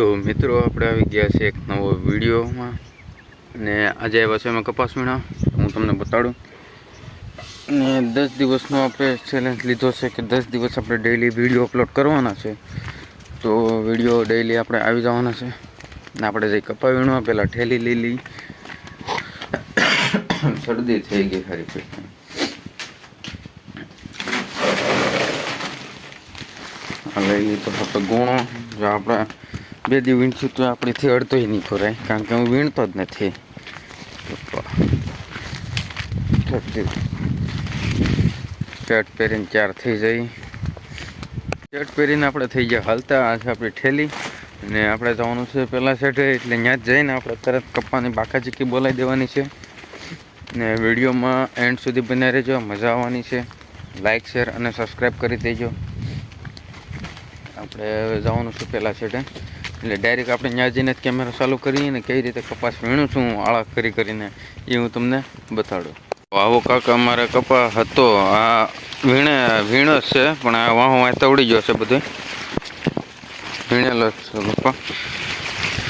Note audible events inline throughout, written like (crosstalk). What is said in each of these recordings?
તો મિત્રો, આપણે આવી ગયા છે એક નવો વિડીયોમાં. અને આજે આવ્યા છે એમાં કપાસ વીણા હું તમને બતાડું. અને દસ દિવસનો આપણે ચેલેન્જ લીધો છે કે દસ દિવસ આપણે ડેઈલી વીડિયો અપલોડ કરવાના છે. તો વીડિયો ડેઈલી આપણે આવી જવાના છે. ને આપણે જે કપા વીણવા પહેલાં ઠેલી લીલી. શરદી થઈ ગઈ ખરી એ તો ફક્ત ગુણો. જો આપણે બે દી વીણશું તો આપણેથી અડતોય નહીં ખોરાય કારણ કે હું વીણતો જ નથી. શર્ટ પહેરીને ચાર થઈ જાય. શર્ટ પહેરીને આપણે થઈ ગયા હાલતા, આ છે આપણી ઠેલી. અને આપણે જવાનું છે પહેલાં સેઠે એટલે ત્યાં જ જઈને આપણે તરત કપ્પાની બાકા ચીકી બોલાવી દેવાની છે. ને વિડીયોમાં એન્ડ સુધી બન્યા રહેજો, મજા આવવાની છે. લાઇક શેર અને સબસ્ક્રાઈબ કરી દેજો. આપણે જવાનું છે પહેલાં સેટે એટલે ડાયરેક્ટ આપણે ત્યાં જઈને જ કેમેરો ચાલુ કરીએ ને કઈ રીતે કપાસ વીણું છું આળા કરી કરીને એ હું તમને બતાડું. આવો કાકા, અમારે કપા હતો. આ વીણે, વીણો છે, પણ આ વાહો વાહ તવડી ગયો છે બધું. વીણેલો છે કપા.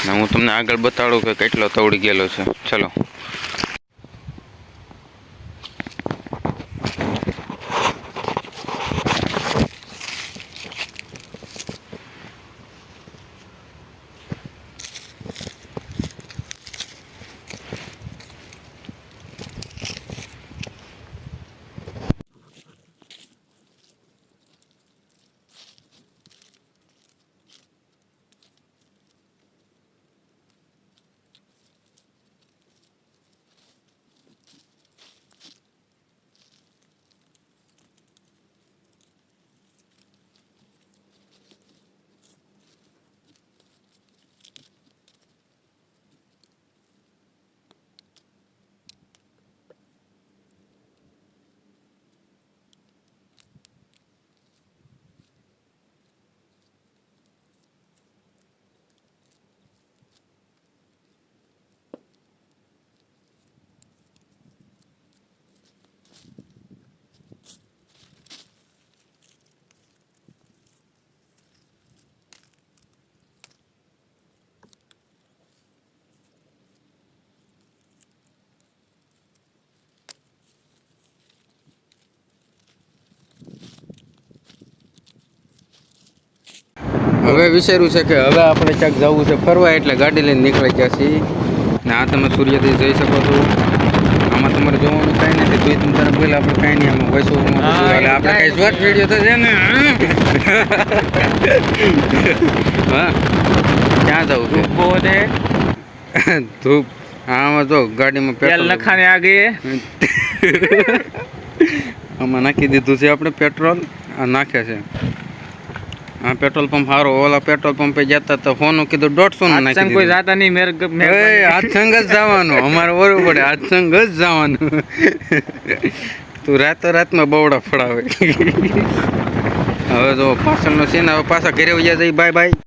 હું તમને આગળ બતાડું કે કેટલો તવડી ગયેલો છે. ચલો. હવે વિચાર્યું છે કે હવે આપણે ક્યાંક જવું છે ફરવા એટલે ગાડી લઈને નીકળી ગયા છીએ. ને આ તમે સૂર્યથી જઈ શકો છો. આમાં તમારે જોવાનું કાંઈ નથી. તમે તરફ પહેલાં આપણે કાંઈ નહીં આમાં વૈસો એટલે આપણે કાંઈ શોર્ટ વીડિયો તો છે ને હા? (laughs) ક્યાં જવું છે? બોને ધૂપ? (laughs) આમાં જો ગાડીમાં પેટ્રોલ લખાને આ ગઈ આમાં નાખી દીધું છે આપણે પેટ્રોલ આ નાખે છે. આ પેટ્રોલ પંપ સારો ઓલા પેટ્રોલ પંપે જતા તો ફોન કીધું દોઢસો નું નાખી કોઈ. જાતા નહીં મેર હાથસંગ જ જવાનું અમારે ઓરવું પડે હાથસંગ જ જવાનું. તું રાતો રાતમાં બવડા ફડાવે હવે જો પાછળનો સીન હવે પાછા ઘરે વયા જઈ બાય બાય